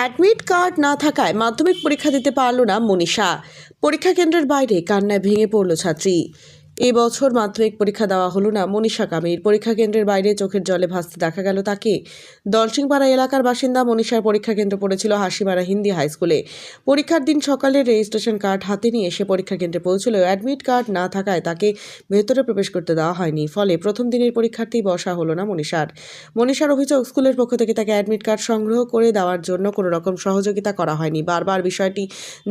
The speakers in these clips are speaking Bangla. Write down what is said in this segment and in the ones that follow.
অ্যাডমিট কার্ড না থাকায় মাধ্যমিক পরীক্ষা দিতে পারল না মনীষা। পরীক্ষা কেন্দ্রের বাইরে কান্নায় ভেঙে পড়ল ছাত্রী। এই বছর মাধ্যমিক পরীক্ষা দেওয়া হলো না, মনীষা কামির পরীক্ষা কেন্দ্রের বাইরে চোখের জলে ভাসতে দেখা গেল তাকে। দলসিংপাড়া এলাকার বাসিন্দা মনীষার পরীক্ষা কেন্দ্র পড়েছিল হাসিমারা হিন্দি হাই স্কুলে। পরীক্ষার দিন সকালে রেজিস্ট্রেশন কার্ড হাতে নিয়ে এসে পরীক্ষা কেন্দ্রে পৌঁছলেও অ্যাডমিট কার্ড না থাকায় তাকে ভেতরে প্রবেশ করতে দেওয়া হয়নি। ফলে প্রথম দিনের পরীক্ষার্থী বসা হলো না মনীষার। মনীষার অভিযোগ, স্কুলের পক্ষ থেকে তাকে অ্যাডমিট কার্ড সংগ্রহ করে দেওয়ার জন্য কোনো রকম সহযোগিতা করা হয়নি। বারবার বিষয়টি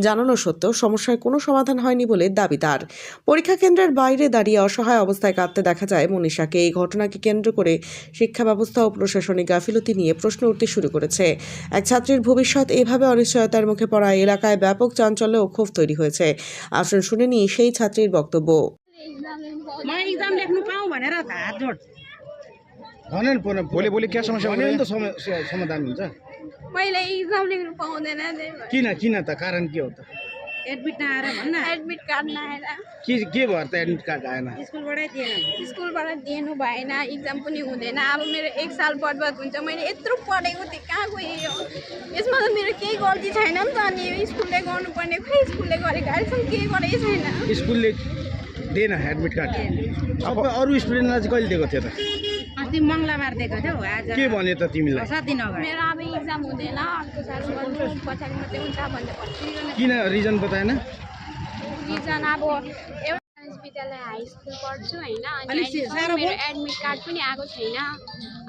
জানানো সত্ত্বেও সমস্যার কোনো সমাধান হয়নি বলে দাবি তার। পরীক্ষা কেন্দ্রের বাইরে দাঁড়িয়ে অসহায় অবস্থায় কাঁদতে দেখা যায় মনীষাকে এই ঘটনাকে কেন্দ্র করে শিক্ষা ব্যবস্থা ও প্রশাসনিক গাফিলতি নিয়ে প্রশ্ন উঠতে শুরু করেছে এক ছাত্রীর ভবিষ্যৎ এভাবে অনিশ্চয়তার মুখে পড়া এলাকায় ব্যাপক চাঞ্চল্য ও ক্ষোভ তৈরি হয়েছে আসুন শুনে নিই সেই ছাত্রীর বক্তব্য म इक्जाम लेख्नु पाऊँ भनेर त हात जोड भने नि पुनः बोले बोले क्या समस्या भने बोले? नि त सम- स- समाधान हुन्छ मैले इक्जाम लेख्नु पाउँदैन त्यही भएर किन किन त कारण के हो त एडमिट नआएर भन्न एडमिट कार्ड नआएर। के के भयो त एडमिट कार्ड आएन? स्कुलबाटै दिएन। स्कुलबाट दिनु भएन इक्जाम पनि हुँदैन। अब मेरो एक साल बर्बाद हुन्छ मैले यत्रो पढेको थिएँ कहाँ गयो? यसमा त मेरो केही गल्ती छैन नि त अनि स्कुलले गर्नुपर्ने खै स्कुलले गरेको? अहिलेसम्म केही गरेकै छैन। स्कुलले दिएन एडमिट कार्ड। सबै अरू स्टुडेन्टलाई चाहिँ कहिले दिएको थियो त? अस्ति मङ्गलबार दिएको थियौ आज के भन्यो त तिमीलाई? सात दिन अगाडि मेरो अब इक्जाम हुँदैन अर्को साल गर्नु पछाडि मात्रै हुन्छ भन्दै किन रिजन बताएन? रिजन अब विद्यालय हाई स्कुल पढ्छु होइन? अनि मेरो एडमिट कार्ड पनि आएको छैन।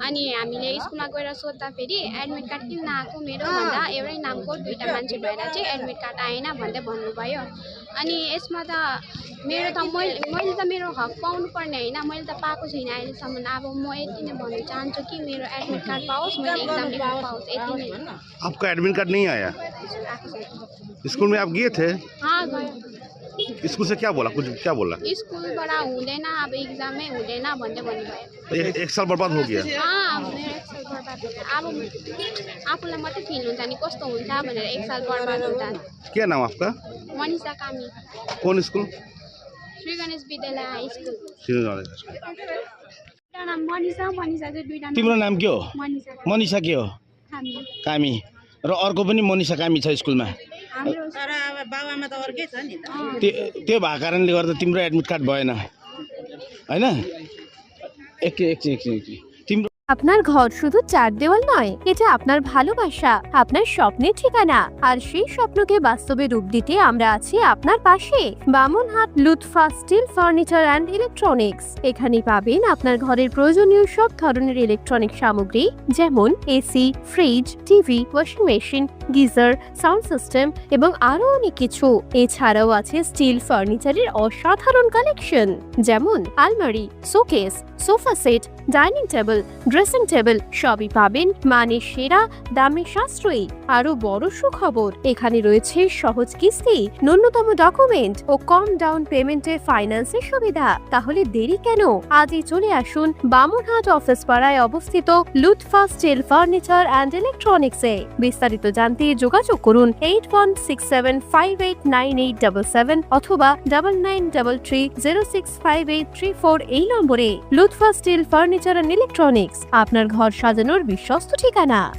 अनि हामीले स्कुलमा गएर सोद्धाखेरि एडमिट कार्ड किन नआएको मेरो भन्दा एउटै नामको दुइटा मान्छे भएर चाहिँ एडमिट कार्ड आएन भन्दै भन्नुभयो। अनि यसमा त मेरो त मैले मैले त मेरो हक पाउनु पर्ने होइन? मैले त पाएको छैन अहिलेसम्म। अब म यति नै भन्न चाहन्छु कि मेरो एडमिट कार्ड पाओस् मैले एक्जाम लेख्न पाओस् यति नै आपका एडमिट कार्ड नहीं आया? स्कूल में आप गए थे? हाँ गयो स्कूल से क्या बोला? कुछ क्या बोला? स्कुलबाट हुँदैन अब इक्जामै हुँदैन भन्दै भन्नुभयो एक, एक साल बर्बाद हो गया। अब मेरो एक साल बर्बाद हुन्छ अब आफूलाई मात्रै फिल हुन्छ नि कस्तो हुन्छ भनेर एक साल बर्बाद हुँदा। क्या नाम आपका? मनिषा कामी। कौन स्कूल? श्री गणेश विद्यालय हाई स्कुल। स्कूल। एउटा नाम मनिषा मनिषा चाहिँ तिम्रो नाम के हो? मनिषा। के हो? कामी। र अर्को पनि मनिषा कामी छ स्कुलमा? तर अब बाबुआमा त अर्कै छ नि त त्यो त्यो भएको कारणले गर्दा तिम्रो एडमिट कार्ड भएन होइन एकछिन एकछिन एकछिन एकछिन तिम्रो আপনার ঘর শুধু চার দেওয়াল নয়, এটা আপনার ভালোবাসা, আপনার স্বপ্নের ঠিকানা, আর সেই স্বপ্নকে বাস্তবে রূপ দিতে আমরা আছি আপনার পাশে। Bamanhat Lutfa steel furniture and electronics এখানে পাবেন আপনার ঘরের প্রয়োজনীয় সব ধরনের ইলেকট্রনিক সামগ্রী, যেমন AC, fridge, TV, washing machine, geyser, sound system এবং আরও অনেক কিছু। এছাড়াও আছে স্টিল ফার্নিচারের অসাধারণ কালেকশন, যেমন আলমারি, showcase, sofa set, dining table dressing table সবই পাবেন। মানে সেরা, দামে সাশ্রয়ী আরও বড় সুখবর। এখানে রয়েছে সহজ কিস্তি, ন্যূনতম ডকুমেন্ট ও কম ডাউন পেমেন্টের ফাইন্যান্সের সুবিধা। তাহলে দেরি কেন? আজই চলে আসুন বামনহাট অফিস পাড়ায় অবস্থিত লুৎফা স্টিল ফার্নিচার অ্যান্ড ইলেকট্রনিক্সে বিস্তারিত জানতে যোগাযোগ করুন eight one six seven five eight nine eight double seven অথবা double nine double three zero six five eight three four এই নম্বরে। Lutfa steel furniture and electronics আপনার ঘর সাজানোর বিশ্বস্ত ঠিকানা।